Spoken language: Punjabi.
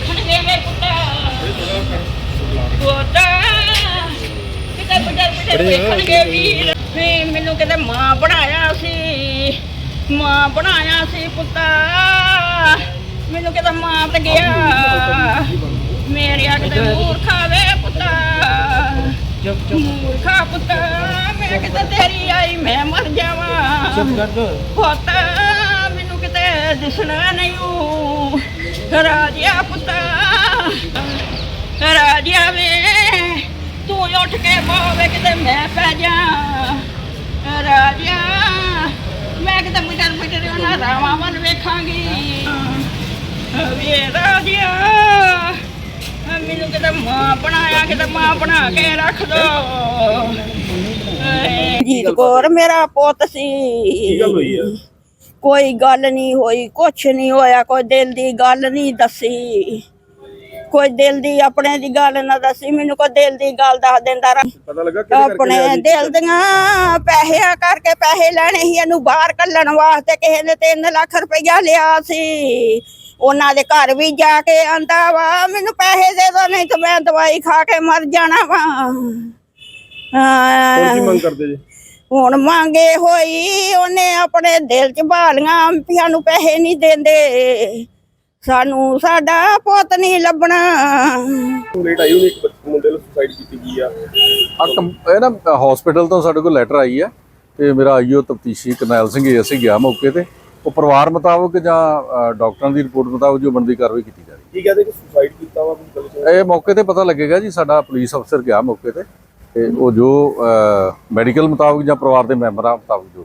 ਦੇਖਣ ਵੇ ਮੇ ਬੁੱਢਾ। ਬੁੱਢਾ। ਕਿਤੇ ਬੁੱਢਾ ਬੁੱਢੇ ਦੇਖਣਗੇ ਵੀਰ। ਫੇ ਮੈਨੂੰ ਕਹਿੰਦਾ ਮਾਂ ਬਣਾਇਆ ਸੀ। ਮਾਂ ਬਣਾਇਆ ਸੀ ਪੁੱਤਾ। ਮੈਨੂੰ ਕਹਿੰਦਾ ਮਾਂ ਤੇ ਗਿਆ। ਮੇਰੇ ਆਖਦੇ ਮੂਰਖਾ ਵੇ ਪੁੱਤਾ। ਮੂਰਖਾ ਪੁੱਤਾ। ਮੈਂ ਕਿਤੇ ਤੇਰੀ ਆਈ ਮੈਂ ਮਰ ਜਾਵਾਂ। ਪੁੱਤਾ ਮੈਨੂੰ ਕਿਤੇ ਦਿਸਣਾ ਨਹੀਂ। ਰਾਜਿਆ ਪੁੱਤ ਰਾਜਿਆ ਵੇ ਤੂੰ ਉੱਠ ਕੇ ਬਾਵੇ ਕਿਤੇ ਮੈਂ ਪੈ ਜਾ। ਰਾਜਿਆ ਮੈਂ ਕਿਤੇ ਮਿਟਰ ਮਿਟਰ ਉਹਨਾਂ ਰਾਵਾਂ ਵੱਲ ਵੇਖਾਂਗੀ। ਵੇ ਰਾਜਿਆ ਮੈਨੂੰ ਕਿਤੇ ਮਾਂ ਬਣਾਇਆ ਕਿਤੇ ਮਾਂ ਬਣਾ ਕੇ ਰੱਖ ਦੋ। ਜੀਤ ਕੌਰ ਮੇਰਾ ਪੁੱਤ ਸੀ। ਕੀ ਗੱਲ ਹੋਈ ਆ? ਕੋਈ ਗੱਲ ਨਹੀਂ ਹੋਈ ਕੁਛ ਨਹੀਂ ਹੋਇਆ ਕੋਈ ਦਿਲ ਦੀ ਗੱਲ ਨਹੀਂ ਦੱਸੀ। ਕੋਈ ਦਿਲ ਦੀ ਆਪਣੇ ਦੀ ਗੱਲ ਨਾ ਦੱਸੀ ਮੈਨੂੰ ਕੋਈ ਦਿਲ ਦੀ ਗੱਲ ਦੱਸ ਦਿੰਦਾ ਰ ਪਤਾ ਲੱਗਾ ਕਿਹਦੇ ਕਰਕੇ ਆਪਣੇ ਲਿਆ ਜੀ? ਦਿਲ ਦੀਆਂ ਪੈਸਿਆਂ ਕਰਕੇ ਪੈਸੇ ਲੈਣੇ ਸੀ ਇਹਨੂੰ ਬਾਹਰ ਕੱਢਣ ਵਾਸਤੇ ਕਿਸੇ ਨੇ 3 ਲੱਖ ਰੁਪਇਆ ਲਿਆ ਸੀ। ਉਹਨਾਂ ਦੇ ਘਰ ਵੀ ਜਾ ਕੇ ਆਂਦਾ ਵਾ ਮੈਨੂੰ ਪੈਸੇ ਦੇ ਦੋ ਨਹੀਂ ਤਾਂ ਮੈਂ ਦਵਾਈ ਖਾ ਕੇ ਮਰ ਜਾਣਾ ਵਾ। ਹੋਰ ਕੀ ਹਾਂ। ਮੰਗ ਕਰਦੇ ਜੀ? ਹੁਣ ਮੰਗੇ ਹੋਈ ਉਹਨੇ ਆਪਣੇ ਦਿਲ ਚ ਬਾਲੀਆਂ ਵੀ ਸਾਨੂੰ ਪੈਸੇ ਨਹੀਂ ਦਿੰਦੇ। ਸਾਨੂੰ ਸਾਡਾ ਪੁੱਤ ਨਹੀਂ ਲੱਭਣਾ। ਕੰਪਲੀਟ ਆਈ ਉਹਨੇ ਇੱਕ ਬੱਚ- ਮੁੰਡੇ ਨੂੰ ਸੁਸਾਈਡ ਕੀਤੀ ਗਈ ਆ। ਆ ਕੰਪ- ਇਹ ਨਾ ਹਸਪੀਟਲ ਤੋਂ ਸਾਡੇ ਕੋਲ ਲੈਟਰ ਆਈ ਹੈ ਤੇ ਮੇਰਾ ਆਈਓ ਤਫਤੀਸ਼ੀ ਕਰਨੈਲ ਸਿੰਘ ਜੀ ਅਸੀਂ ਗਿਆ ਮੌਕੇ ਤੇ। ਉਹ ਪਰਿਵਾਰ ਮੁਤਾਬਕ ਜਾਂ ਅ, ਡਾਕਟਰਾਂ ਦੀ ਰਿਪੋਰਟ ਮੁਤਾਬਕ ਜੋ ਬਣਦੀ ਕਾਰਵਾਈ ਕੀਤੀ ਜਾ ਰਹੀ ਕੀ ਕਹਿੰਦੇ ਕਿ ਸੁਸਾਈਡ ਕੀਤਾ ਵਾ ਕੋਈ ਗੱਲ ਹੈ ਇਹ ਮੌਕੇ ਤੇ ਪਤਾ ਲੱਗੇਗਾ ਜੀ ਸਾਡਾ ਪੁਲਿਸ ਅਫਸਰ ਗਿਆ ਮੌਕੇ ਤੇ। ਤੇ ਉਹ ਜੋ ਮੈਡੀਕਲ ਮੁਤਾਬਕ ਜਾਂ ਪਰਿਵਾਰ ਦੇ ਮੈਂਬਰਾਂ ਮੁਤਾਬਕ ਜੋ